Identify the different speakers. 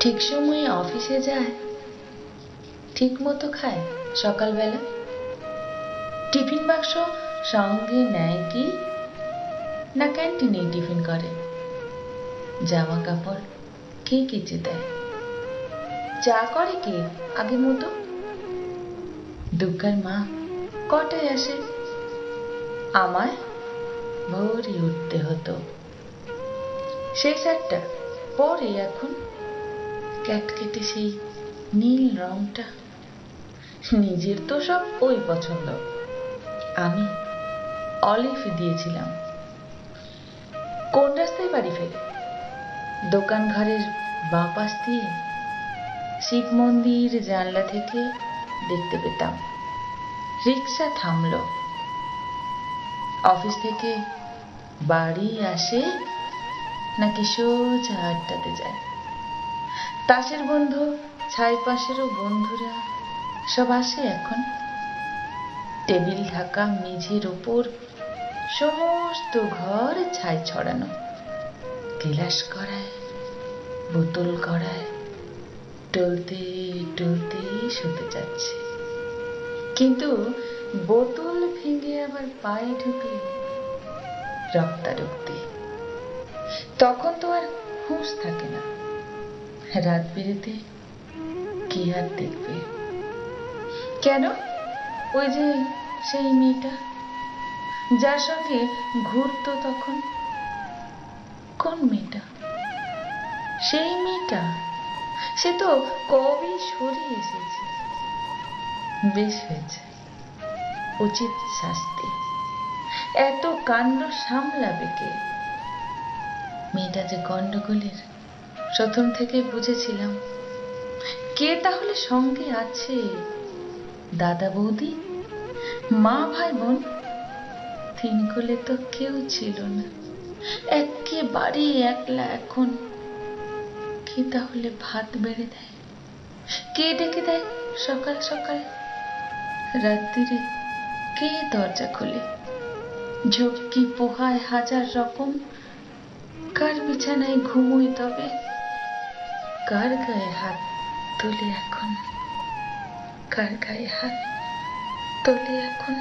Speaker 1: ঠিক সময়ে অফিসে যায়, ঠিক মতো খায় সকালবেলা। টিফিন বাক্স সঙ্গে নেয় কি? না ক্যান্টিনেই টিফিন করে। জামা কাপড় কে কেচে দেয়? চা করে কে আগে মতো? দুর্গার মা কটায় আসে? আমায় ভোরই উঠতে হতো। সেই শার্টটা পরে এখন ক্যাটকেটে সেই নীল রংটা। নিজের তো সব ওই পছন্দ। আমি অলিভ দিয়েছিলাম। কোন রাস্তায় বাড়ি ফেরে? দোকান ঘরের বাঁ পাশ দিয়ে শিব মন্দির জানলা থেকে দেখতে পেতাম। রিক্সা থামলো। অফিস থেকে বাড়ি আসে নাকি সোজা আড্ডাতে যায়। তাসের বন্ধু, ছাই পাশেরও বন্ধুরা, সব আসে এখন। টেবিল ঢাকা মেঝের ওপর, সমস্ত ঘর ছাই ছড়ানো। গিলাস করায় বোতল করায় টলতে টলতে শুতে যাচ্ছে। কিন্তু বোতল ভেঙে আবার পায়ে ঢুকলে রক্তারক্তি। তখন তো আর হুঁশ থাকে রাত বেরেতে কি আর দেখবে? কেন? ওই যে সেই মেয়েটা, যার সঙ্গে ঘুরতো তখন? কোন মেয়েটা? সেই মেয়েটা? সে তো কবে সরে এসেছে? বেশ হয়েছে, উচিত শাস্তি। এত কাণ্ড সামলাবে কে? মেয়েটা যে গন্ডগোলের প্রথম থেকে বুঝেছিলাম। কে তাহলে সঙ্গে আছে? দাদা বৌদি? মা, ভাই, বোন? তিন কোলে তো কেউ ছিল না। একেবারে একলা এখন। কে তাহলে ভাত বেড়ে দেয়? কে ডেকে দেয় সকাল সকাল? রাত্রিরে কে দরজা খোলে? ঝোঁকি পোহায় হাজার রকম। কার বিছানায় ঘুমোই তবে? কার গায়ে হাত তুলি এখন? কার গায়ে হাত তোলে এখন?